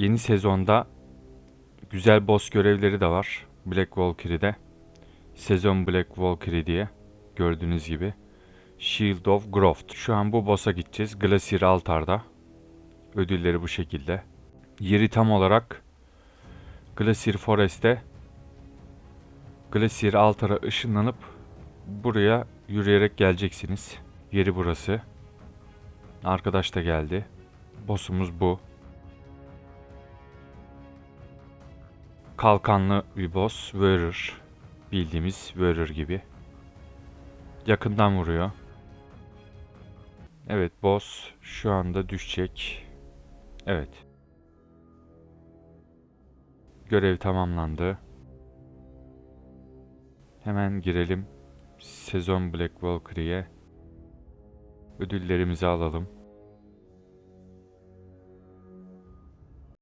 yeni sezonda güzel boss görevleri de var. Black Valkyrie'de. Sezon Black Valkyrie diye. Gördüğünüz gibi. Shield of Growth. Şu an bu boss'a gideceğiz. Glacier Altar'da. Ödülleri bu şekilde. Yeri tam olarak Glacier Forest'te Glacier Altar'a ışınlanıp buraya yürüyerek geleceksiniz. Yeri burası. Arkadaş da geldi. Boss'umuz bu. Kalkanlı bir boss. Warrior. Bildiğimiz Warrior gibi. Yakından vuruyor. Evet boss şu anda düşecek. Evet. Görev tamamlandı. Hemen girelim. Sezon Black Valkyrie'ye. Ödüllerimizi alalım.